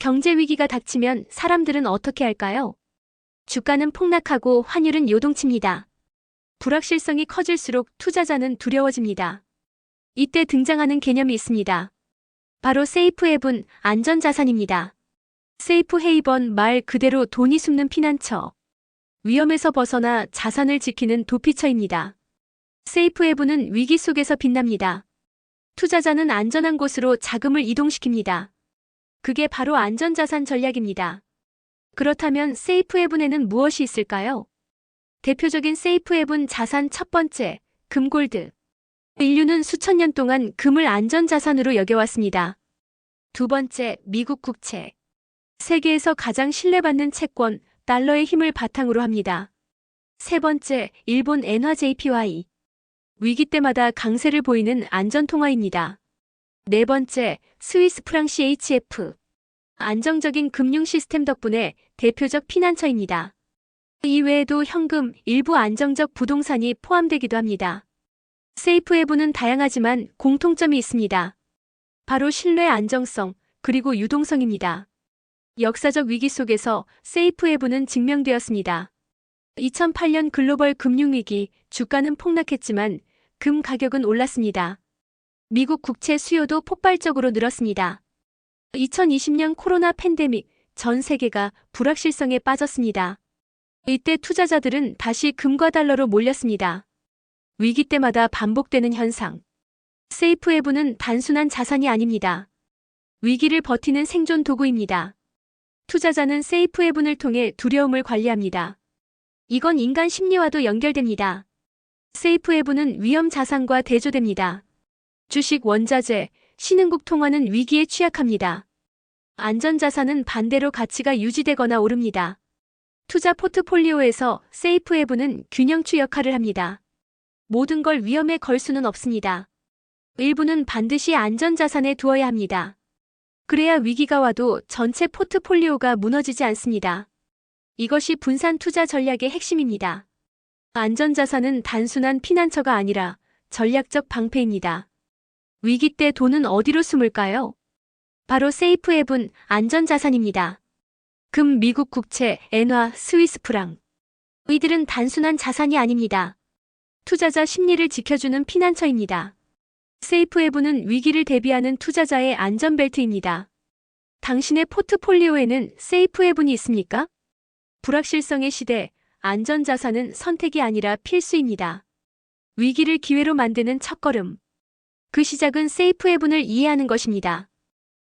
경제 위기가 닥치면 사람들은 어떻게 할까요? 주가는 폭락하고 환율은 요동칩니다. 불확실성이 커질수록 투자자는 두려워집니다. 이때 등장하는 개념이 있습니다. 바로 세이프 앱은 안전자산입니다. 세이프 헤이번 말 그대로 돈이 숨는 피난처. 위험에서 벗어나 자산을 지키는 도피처입니다. 세이프 앱은 위기 속에서 빛납니다. 투자자는 안전한 곳으로 자금을 이동시킵니다. 그게 바로 안전자산 전략입니다. 그렇다면 세이프 앱은에는 무엇이 있을까요? 대표적인 세이프 앱은 자산 첫 번째, 금골드. 인류는 수천 년 동안 금을 안전자산으로 여겨왔습니다. 두 번째, 미국 국채. 세계에서 가장 신뢰받는 채권, 달러의 힘을 바탕으로 합니다. 세 번째, 일본 엔화 JPY. 위기 때마다 강세를 보이는 안전통화입니다. 네 번째, 스위스 프랑 CHF. 안정적인 금융 시스템 덕분에 대표적 피난처입니다. 이외에도 현금, 일부 안정적 부동산이 포함되기도 합니다. 세이프 앱은 다양하지만 공통점이 있습니다. 바로 신뢰 안정성, 그리고 유동성입니다. 역사적 위기 속에서 세이프 앱은 증명되었습니다. 2008년 글로벌 금융위기, 주가는 폭락했지만 금 가격은 올랐습니다. 미국 국채 수요도 폭발적으로 늘었습니다. 2020년 코로나 팬데믹, 전 세계가 불확실성에 빠졌습니다. 이때 투자자들은 다시 금과 달러로 몰렸습니다. 위기 때마다 반복되는 현상. 세이프 앱은 단순한 자산이 아닙니다. 위기를 버티는 생존 도구입니다. 투자자는 세이프 앱을 통해 두려움을 관리합니다. 이건 인간 심리와도 연결됩니다. 세이프 앱은 위험 자산과 대조됩니다. 주식 원자재, 신흥국 통화는 위기에 취약합니다. 안전자산은 반대로 가치가 유지되거나 오릅니다. 투자 포트폴리오에서 세이프 앱은 균형추 역할을 합니다. 모든 걸 위험에 걸 수는 없습니다. 일부는 반드시 안전자산에 두어야 합니다. 그래야 위기가 와도 전체 포트폴리오가 무너지지 않습니다. 이것이 분산 투자 전략의 핵심입니다. 안전자산은 단순한 피난처가 아니라 전략적 방패입니다. 위기 때 돈은 어디로 숨을까요? 바로 세이프 앱은 안전자산입니다. 금, 미국 국채, 엔화, 스위스 프랑. 이들은 단순한 자산이 아닙니다. 투자자 심리를 지켜주는 피난처입니다. 세이프 앱은 위기를 대비하는 투자자의 안전벨트입니다. 당신의 포트폴리오에는 세이프 앱이 있습니까? 불확실성의 시대, 안전자산은 선택이 아니라 필수입니다. 위기를 기회로 만드는 첫걸음. 그 시작은 세이프 앱을 이해하는 것입니다.